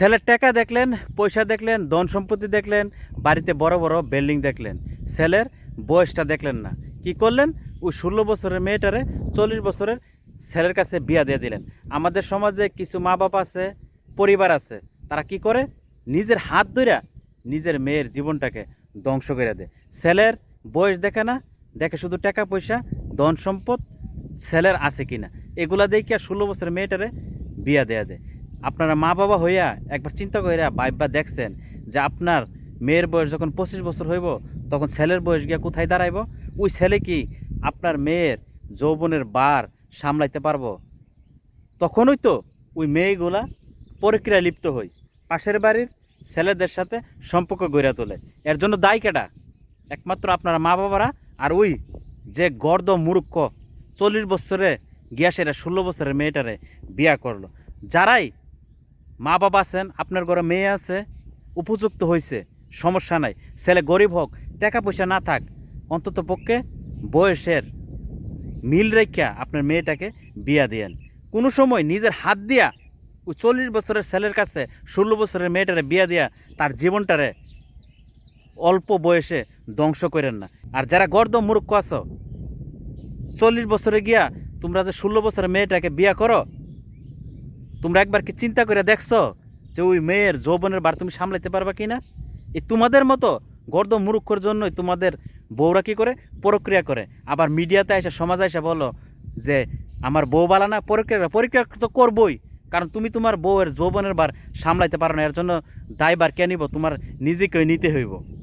ছেলের টাকা দেখলেন, পয়সা দেখলেন, ধন সম্পত্তি দেখলেন, বাড়িতে বড় বড় বিল্ডিং দেখলেন। ছেলের বয়সটা দেখলেন না। কি করলেন? ওই ষোলো বছরের মেয়েটারে চল্লিশ বছরের ছেলের কাছে বিয়া দিয়ে দিলেন। আমাদের সমাজে কিছু মা বাবা আছে, পরিবার আছে, তারা কি করে? নিজের হাত ধইরা নিজের মেয়ের জীবনটাকে ধ্বংস করে দেয়। ছেলের বয়স দেখে না, দেখে শুধু টাকা, পয়সা, ধন সম্পদ ছেলের আছে কিনা। এগুলা দেখিয়া ষোলো বছরের মেয়েটারে বিয়া দেয়া দেয়। আপনারা মা বাবা হইয়া একবার চিন্তা কইরা বাইবা দেখছেন যে আপনার মেয়ের বয়স যখন পঁচিশ বছর হইব, তখন ছেলের বয়স গিয়া কোথায় দাঁড়াইব? ওই ছেলে কি আপনার মেয়ের যৌবনের বার সামলাইতে পারব? তখনই তো ওই মেয়েগুলা প্রক্রিয়ায় লিপ্ত হই। পাশের বাড়ির ছেলেদের সাথে সম্পর্ক গড়ে তোলে। এর জন্য দায় কেটা একমাত্র আপনারা মা বাবারা আর ওই যে গর্দ মূর্খ চল্লিশ বছরে গিয়া সেটা ষোলো বছরের মেয়েটারে বিয়া করল। যারাই মা বাবা আছেন, আপনার ঘরে মেয়ে আছে, উপযুক্ত হয়েছে, সমস্যা নাই। ছেলে গরিব হোক টাকা পয়সা না থাক, অন্তত পক্ষে বয়সের মিল রেখা আপনার মেয়েটাকে বিয়া দিয়েন। কোনো সময় নিজের হাত দিয়া ওই চল্লিশ বছরের ছেলের কাছে ষোলো বছরের মেয়েটারে বিয়া দিয়া তার জীবনটারে অল্প বয়সে ধ্বংস করেন না। আর যারা গর্দ মূর্খ আছো, চল্লিশ বছরে গিয়া তোমরা যে ষোলো বছরের মেয়েটাকে বিয়া করো তোমরা একবার কি চিন্তা করে দেখছ যে ওই মেয়ের যৌবনের বার তুমি সামলাইতে পারবা কি না এই তোমাদের মতো গর্দ মুরুক্ষর জন্যই তোমাদের বউরা কি করে? প্রক্রিয়া করে। আবার মিডিয়াতে এসে, সমাজে এসে বলো যে, আমার বউ বালা না, প্রক্রিয়া পরীক্ষা তো করবই। কারণ তুমি তোমার বউয়ের যৌবনের বার সামলাইতে পারো না, এর জন্য দায়বার কে নিব? তোমার নিজেকেই নিতে হইব।